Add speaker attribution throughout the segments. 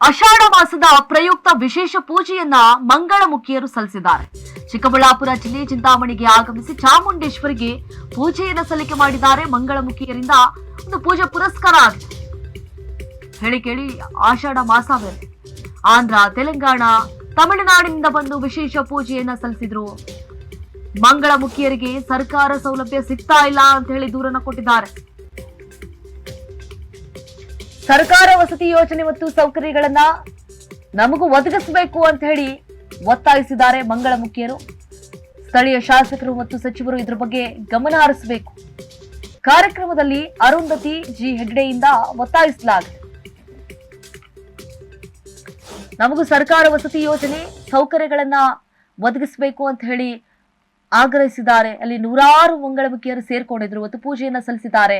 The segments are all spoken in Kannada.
Speaker 1: ಆಷಾಢ ಮಾಸದ ಪ್ರಯುಕ್ತ ವಿಶೇಷ ಪೂಜೆಯನ್ನ ಮಂಗಳಮುಖಿಯರು ಸಲ್ಲಿಸಿದ್ದಾರೆ. ಚಿಕ್ಕಬಳ್ಳಾಪುರ ಜಿಲ್ಲೆ ಚಿಂತಾಮಣಿಗೆ ಆಗಮಿಸಿ ಚಾಮುಂಡೇಶ್ವರಿಗೆ ಪೂಜೆಯನ್ನ ಸಲ್ಲಿಕೆ ಮಾಡಿದ್ದಾರೆ ಮಂಗಳಮುಖಿಯರಿಂದ. ಒಂದು ಪೂಜೆ ಪುರಸ್ಕಾರ ಆಗಿದೆ. ಹೇಳಿ ಕೇಳಿ, ಆಷಾಢ ಮಾಸ ಬೇರೆ ಆಂಧ್ರ, ತೆಲಂಗಾಣ, ತಮಿಳುನಾಡಿನಿಂದ ಬಂದು ವಿಶೇಷ ಪೂಜೆಯನ್ನ ಸಲ್ಲಿಸಿದ್ರು. ಮಂಗಳಮುಖಿಯರಿಗೆ ಸರ್ಕಾರ ಸೌಲಭ್ಯ ಸಿಗ್ತಾ ಇಲ್ಲ ಅಂತ ಹೇಳಿ ದೂರನ್ನ ಕೊಟ್ಟಿದ್ದಾರೆ. ಸರ್ಕಾರ ವಸತಿ ಯೋಜನೆ ಮತ್ತು ಸೌಕರ್ಯಗಳನ್ನ ನಮಗೂ ಒದಗಿಸಬೇಕು ಅಂತ ಹೇಳಿ ಒತ್ತಾಯಿಸಿದ್ದಾರೆ ಮಂಗಳಮುಖಿಯರು ಸ್ಥಳೀಯ ಶಾಸಕರು ಮತ್ತು ಸಚಿವರು ಇದರ ಬಗ್ಗೆ ಗಮನ ಹರಿಸಬೇಕು. ಕಾರ್ಯಕ್ರಮದಲ್ಲಿ ಅರುಂಧತಿ ಜಿ ಹೆಗ್ಡೆಯಿಂದ ಒತ್ತಾಯಿಸಲಾಗಿದೆ. ನಮಗೂ ಸರ್ಕಾರ ವಸತಿ ಯೋಜನೆ ಸೌಕರ್ಯಗಳನ್ನ ಒದಗಿಸಬೇಕು ಅಂತ ಹೇಳಿ ಆಗ್ರಹಿಸಿದ್ದಾರೆ. ಅಲ್ಲಿ ನೂರಾರು ಮಂಗಳಮುಖಿಯರು ಸೇರ್ಕೊಂಡಿದ್ರು. ಮತ್ತು ಪೂಜೆಯನ್ನ ಸಲ್ಲಿಸಿದ್ದಾರೆ.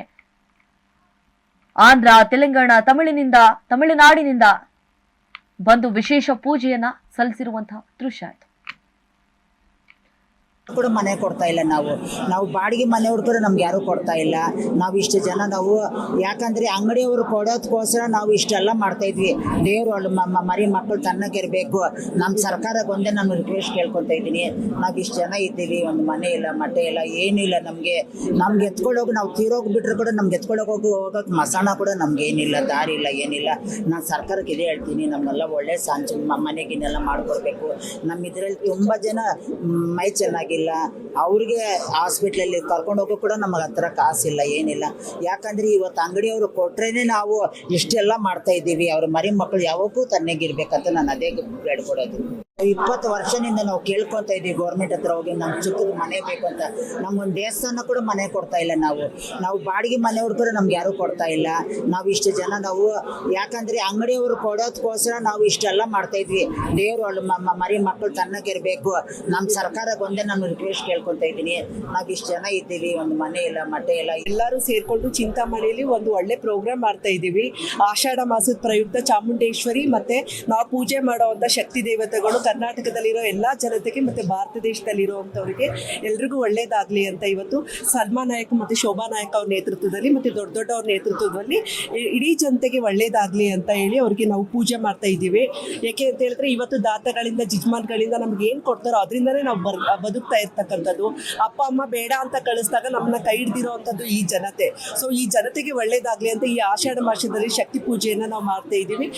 Speaker 1: ಆಂಧ್ರ ತೆಲಂಗಾಣ ತಮಿಳಿನಿಂದ ತಮಿಳುನಾಡಿನಿಂದ ಬಂದು ವಿಶೇಷ ಪೂಜೆಯನ್ನ ಸಲ್ಲಿಸಿರುವಂತಹ ದೃಶ್ಯ
Speaker 2: ಕೂಡ ಮನೆ ಕೊಡ್ತಾ ಇಲ್ಲ ನಾವು. ನಾವು ಬಾಡಿಗೆ ಮನೆ ಹುಡ್ಕೊಂಡ್ರೆ ನಮ್ಗೆ ಯಾರು ಕೊಡ್ತಾ ಇಲ್ಲ. ನಾವು ಇಷ್ಟು ಜನ ನಾವು, ಯಾಕಂದ್ರೆ ಅಂಗಡಿಯವರು ಕೊಡೋದಕ್ಕೋಸ್ಕರ ನಾವು ಇಷ್ಟೆಲ್ಲ ಮಾಡ್ತಾ ಇದ್ವಿ. ದೇವರು ಅಲ್ಲಿ ಮರಿ ಮಕ್ಕಳು ತನ್ನಗಿರ್ಬೇಕು ನಮ್ಮ ಸರ್ಕಾರಕ್ಕೆ ಒಂದೇ ನಾನು ರಿಕ್ವೆಸ್ಟ್ ಕೇಳ್ಕೊತಾ ಇದ್ದೀನಿ. ನಾವು ಇಷ್ಟು ಜನ ಇದ್ದೀವಿ, ಒಂದು ಮನೆ ಇಲ್ಲ, ಮಠ ಇಲ್ಲ ಏನಿಲ್ಲ ನಮಗೆ. ನಮ್ಗೆ ಎತ್ಕೊಳ್ಳೋಗಿ ನಾವು ತೀರೋಗಿ ಬಿಟ್ರೆ ಕೂಡ ನಮ್ಗೆ ಎತ್ಕೊಳ್ಳೋಕೆ ಹೋಗಿ ಹೋಗೋಕೆ ಮಸಾಣ ಕೂಡ ನಮ್ಗೆ ಏನಿಲ್ಲ, ದಾರಿ ಇಲ್ಲ, ಏನಿಲ್ಲ. ನಾನು ಸರ್ಕಾರಕ್ಕೆ ಇದೇ ಹೇಳ್ತೀನಿ ನಮ್ಮೆಲ್ಲ ಒಳ್ಳೆ ಸಾಂಚ ಮನೆಗಿನೆಲ್ಲ ಮಾಡ್ಕೊಡ್ಬೇಕು. ನಮ್ಮ ಇದರಲ್ಲಿ ತುಂಬ ಜನ, ಮೈ ಮೈ ಚೆನ್ನಾಗಿಲ್ಲ ಅವ್ರಿಗೆ ಹಾಸ್ಪಿಟ್ಲಲ್ಲಿ ಕರ್ಕೊಂಡು ಹೋಗೋ ಕೂಡ ನಮಗೆ ಹತ್ರ ಕಾಸಿಲ್ಲ, ಏನಿಲ್ಲ. ಯಾಕಂದ್ರೆ ಇವತ್ತು ಅಂಗಡಿಯವರು ಕೊಟ್ರೇನೆ ನಾವು ಇಷ್ಟೆಲ್ಲ ಮಾಡ್ತಾ ಇದ್ದೀವಿ. ಅವ್ರ ಮರಿ ಮಕ್ಕಳು ಯಾವಾಗೂ ತನ್ನಗಿರ್ಬೇಕಂತ ನಾನು ಅದೇ ಬೇಡ್ಕೊಡೋದು ಇಪ್ಪತ್ತು ವರ್ಷದಿಂದ ನಾವು ಕೇಳ್ಕೊತಾ ಇದ್ದೀವಿ ಗೌರ್ಮೆಂಟ್ ಹತ್ರ ಹೋಗಿ ನಮ್ಮ ಚಿಕ್ಕದ ಮನೆ ಬೇಕು ಅಂತ. ನಮ್ಗೊಂದು ದೇವಸ್ಥಾನ ಕೂಡ ಮನೆ ಕೊಡ್ತಾ ಇಲ್ಲ ನಾವು. ನಾವು ಬಾಡಿಗೆ ಮನೆ ಹುಡ್ಕೊಂಡ್ರೆ ನಮ್ಗೆ ಯಾರು ಕೊಡ್ತಾ ಇಲ್ಲ. ನಾವು ಇಷ್ಟು ಜನ ನಾವು, ಯಾಕಂದ್ರೆ ಅಂಗಡಿಯವರು ಕೊಡೋದಕ್ಕೋಸ್ಕರ ನಾವು ಇಷ್ಟೆಲ್ಲ ಮಾಡ್ತಾ ಇದ್ವಿ. ದೇವರು ಅಲ್ಲಿ ಮರಿ ಮಕ್ಕಳು ತನ್ನಕ್ಕಿರಬೇಕು ನಮ್ಮ ಸರ್ಕಾರಕ್ಕೆ ಒಂದೇ ನಾನು ರಿಕ್ವೆಸ್ಟ್ ಕೇಳ್ಕೊತಾ ಇದ್ದೀನಿ. ನಾವು ಇಷ್ಟು ಜನ ಇದ್ದೀವಿ, ಒಂದು ಮನೆ ಇಲ್ಲ, ಮಠ ಇಲ್ಲ.
Speaker 3: ಎಲ್ಲರೂ ಸೇರ್ಕೊಂಡು ಚಿಂತಾಮಣಿಯಲ್ಲಿ ಒಂದು ಒಳ್ಳೆ ಪ್ರೋಗ್ರಾಮ್ ಮಾಡ್ತಾ ಇದ್ದೀವಿ. ಆಷಾಢ ಮಾಸದ ಪ್ರಯುಕ್ತ ಚಾಮುಂಡೇಶ್ವರಿ ಮತ್ತೆ ನಾವು ಪೂಜೆ ಮಾಡುವಂತ ಶಕ್ತಿ ದೇವತೆಗಳು ಕರ್ನಾಟಕದಲ್ಲಿರೋ ಎಲ್ಲ ಜನತೆಗೆ ಮತ್ತೆ ಭಾರತ ದೇಶದಲ್ಲಿರುವಂಥವ್ರಿಗೆ ಎಲ್ರಿಗೂ ಒಳ್ಳೇದಾಗಲಿ ಅಂತ ಇವತ್ತು ಸಲ್ಮಾನ್ ನಾಯಕ್ ಮತ್ತು ಶೋಭಾ ನಾಯಕ್ ಅವ್ರ ನೇತೃತ್ವದಲ್ಲಿ ಮತ್ತು ದೊಡ್ಡ ದೊಡ್ಡವ್ರ ನೇತೃತ್ವದಲ್ಲಿ ಇಡೀ ಜನತೆಗೆ ಒಳ್ಳೇದಾಗಲಿ ಅಂತ ಹೇಳಿ ಅವ್ರಿಗೆ ನಾವು ಪೂಜೆ ಮಾಡ್ತಾ ಇದ್ದೀವಿ. ಯಾಕೆ ಅಂತ ಹೇಳಿದ್ರೆ ಇವತ್ತು ದಾತಗಳಿಂದ ಜಿಜ್ಮಾನ್ಗಳಿಂದ ನಮ್ಗೆ ಏನು ಕೊಡ್ತಾರೋ ಅದರಿಂದನೇ ನಾವು ಬರ್ ಬದುಕ್ತಾ ಇರ್ತಕ್ಕಂಥದ್ದು. ಅಪ್ಪ, ಅಮ್ಮ ಬೇಡ ಅಂತ ಕಳಿಸಿದಾಗ ನಮ್ಮನ್ನ ಕೈ ಹಿಡ್ದಿರೋವಂಥದ್ದು ಈ ಜನತೆ. ಸೊ ಈ ಜನತೆಗೆ ಒಳ್ಳೇದಾಗಲಿ ಅಂತ ಈ ಆಷಾಢ ಮಾಸದಲ್ಲಿ ಶಕ್ತಿ ಪೂಜೆಯನ್ನು ನಾವು ಮಾಡ್ತಾ ಇದ್ದೀವಿ.